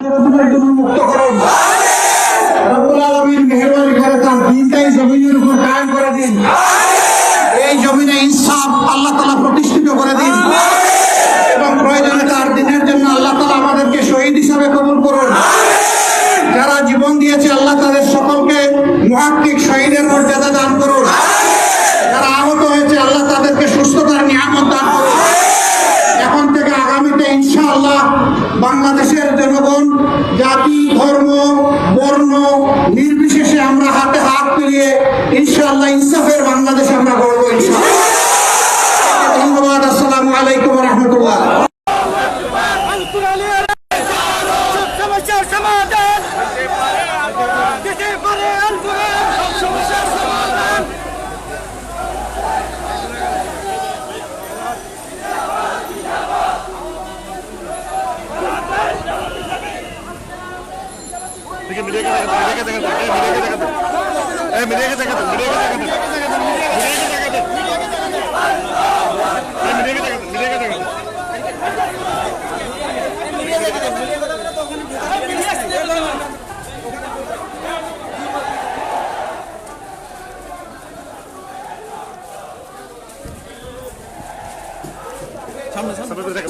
মুক্ত করুন রব্বুল আলামিন মেহেরবানি করে তার দিনটাই জমিনের উপর কায়েম করে দিন এই জমিনে ইনসাফ আল্লাহ তালা প্রতিষ্ঠিত করে দিন এবং প্রয়োজনে তার দিনের জন্য আল্লাহ তালা আমাদেরকে শহীদ হিসাবে কবুল করুন যারা জীবন দিয়েছে আল্লাহ তাদের সকলকে মহাত্মিক শহীদের মর্যাদা দান করুন যারা আহত হয়েছে আল্লাহ তাদেরকে সুস্থতার নিয়ামত দান করুন এখন থেকে আগামীতে ইনশাআল্লাহ বাংলাদেশের জনগণ জাতি ধর্ম বর্ণ নির্বিশেষে আমরা হাতে হাত মিলিয়ে ইনশাআল্লাহ ইনসাফের বাংলাদেশ আমরা গড়ব ইনশাআল্লাহ ধন্যবাদ আসসালামু আলাইকুম রহমতুল্লাহ আলকুরানের সব সমস্যার সমাধান দিতে পারে আলকুরান সব সমস্যার সমাধান देखिए मीडिया के जगह मीडिया के जगह ए मीडिया के जगह मीडिया के जगह मीडिया के जगह मीडिया के जगह मीडिया के जगह मीडिया के जगह সামনে সামনে জায়গা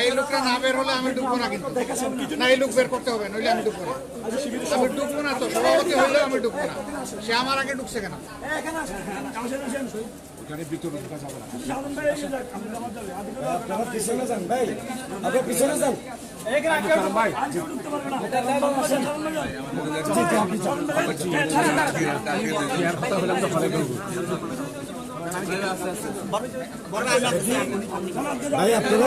এই লোকটা না বের হলে আমি ঢুকবো না কিন্তু। না বের করতে হবে, নইলে আমি ঢুকবো না। না তো, সভাপতি আমি না। সে আমার আগে ঢুকছে কেন? আপনারা পিছনে যান ভাই। আপনি পিছনে যান। ভাই। ভাই আপনারা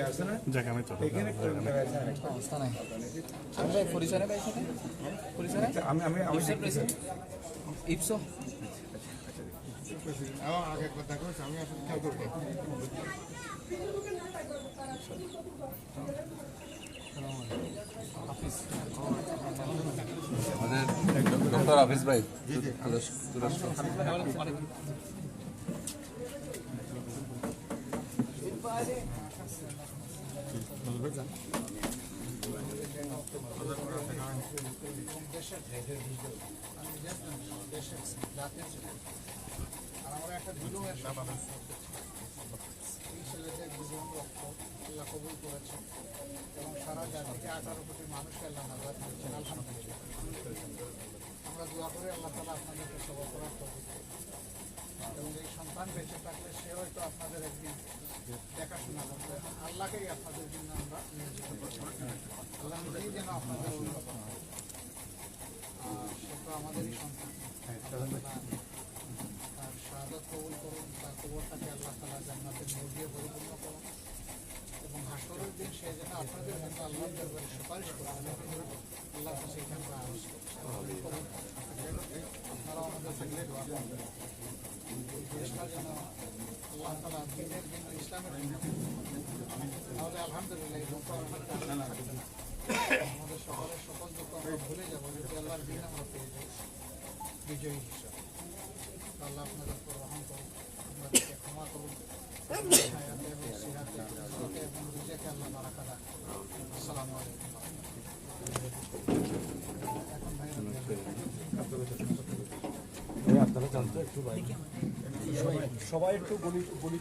আছে আরেকটা। আমি আমি আমি দেখো আমি আসলে খেয়াল করব। ডক্টর হাফিজ ভাই তুরস্ক আল্লাহ কবুল করেছেন এবং সারা জাতিকে আঠারো কোটি মানুষকে আল্লাহ নাজাদ দিয়েছেন আলহামদুলিল্লাহ আমরা দোয়া করে আল্লাহ তালা আপনাদেরকে করার তৌফিক এবং এই সন্তান। বেঁচে থাকলে সে হয়তো আপনাদের একদিন দেখাশোনা করবে আল্লাহকেই আপনাদের জন্য আমরা নিয়োজিত করব আল্লাহ নিজেই যেন আপনাদের হয় সে তো আমাদেরই সন্তান আল্লাহ তাআলা তার শাহাদত কবুল করুন তার কবরটাকে আল্লাহ তালা জান্নাতের নূর পরিপূর্ণ করুন। এবং হাসরের দিন সে যেন আপনাদের জন্য আল্লাহর দরবারে সুপারিশ কাছে এটা আমরা আরজ করছি আপনারা আমাদের সঙ্গে দেশটা যেন আল্লাহ তালা দিনের জন্য ইসলামের জন্য তাহলে আলহামদুলিল্লাহ দুঃখ আমাদের না। আমাদের সকলের সকল দুঃখ আমরা ভুলে যাব, যদি আল্লাহর দিন আমরা পেয়ে যাই, বিজয়ী হিসাবে। আল্লাহ আপনাদের উপর রহম করুন আপনাদেরকে ক্ষমা করুন সিহাতে রিজিকে এবং রিজেকে আল্লাহ বারাকা রাখুন আসসালামু আলাইকুম এখন ভাই সবাই একটু গলি গলি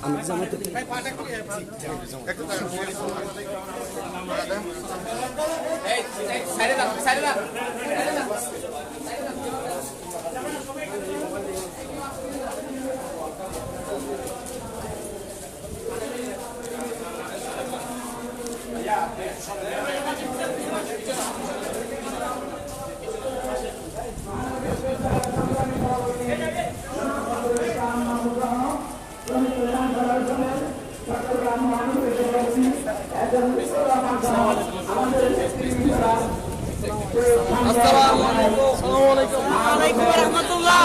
গলি থেকে এই চলে দাও সবাই বাইরে মিজান ভাই চলো আসেন আচ্ছা আচ্ছা আলাইকুম রহমতুল্লাহ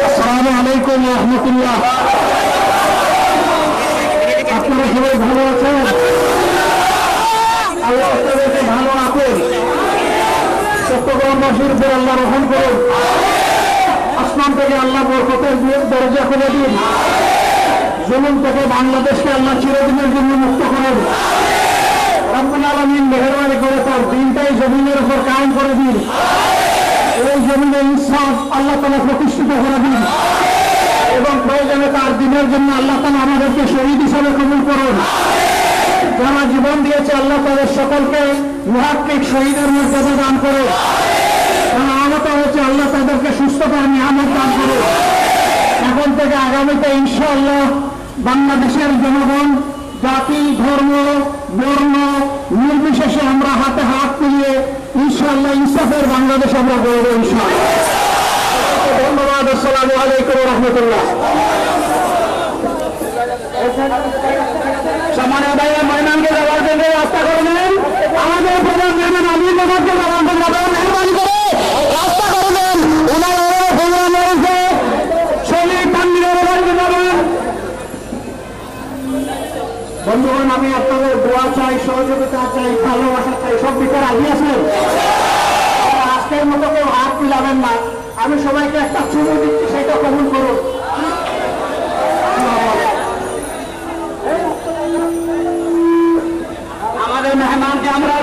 আসসালামু আলাইকুম রহমতুল্লাহ। আপনারা সবাই ভালো আছেন? আল্লাহ আপনাদেরকে ভালো রাখুন। চট্টগ্রামবাসীর উপর আল্লাহ রহম করুন। আসমান থেকে আল্লাহ বরকতের দরজা খুলে দিন। জমিন থেকে বাংলাদেশকে আল্লাহ চিরদিনের জন্য মুক্ত করুন। রব্বুল আলমিন মেহরবানি করে তার দিনটাই জমিনের উপর কায়েম করে দিন। এই জমিনে ইনসাফ আল্লাহ তালা প্রতিষ্ঠিত করে দিন। এবং প্রয়োজনে তার দিনের জন্য আল্লাহ তালা আমাদেরকে শহীদ হিসাবে কবুল করুন। যারা জীবন দিয়েছে, আল্লাহ তাদের সকলকে মহাত্মিক শহীদের মর্যাদা দান করে যারা আহত হয়েছে, আল্লাহ তাদেরকে সুস্থতার নিয়ামত দান করে এখন থেকে আগামীতে ইনশাআল্লাহ বাংলাদেশের জনগণ, জাতি, ধর্ম, বর্ণ, নির্বিশেষে আমরা হাতে হাত মিলিয়ে ইনশাআল্লাহ ইনসাফের বাংলাদেশ আমরা গড়ব ইনশাআল্লাহ। আসসালামু আলাইকুম রহমতুল্লাহ। সম্মানীয় ভাইয়া ময়নানকে যাওয়ার জন্য রাস্তা করে নেন। রাস্তা করে নেন। যাবেন। বন্ধুগণ, আমি আপনাদের দোয়া চাই, সহযোগিতা চাই, ভালোবাসা চাই, সব দিকে রাজি আছেন আজকের মতো কেউ হাত মিলাবেন না। আমি সবাইকে একটা চুমু দিচ্ছি সেটা কমন করুন। আমাদের মেহমানকে আমরা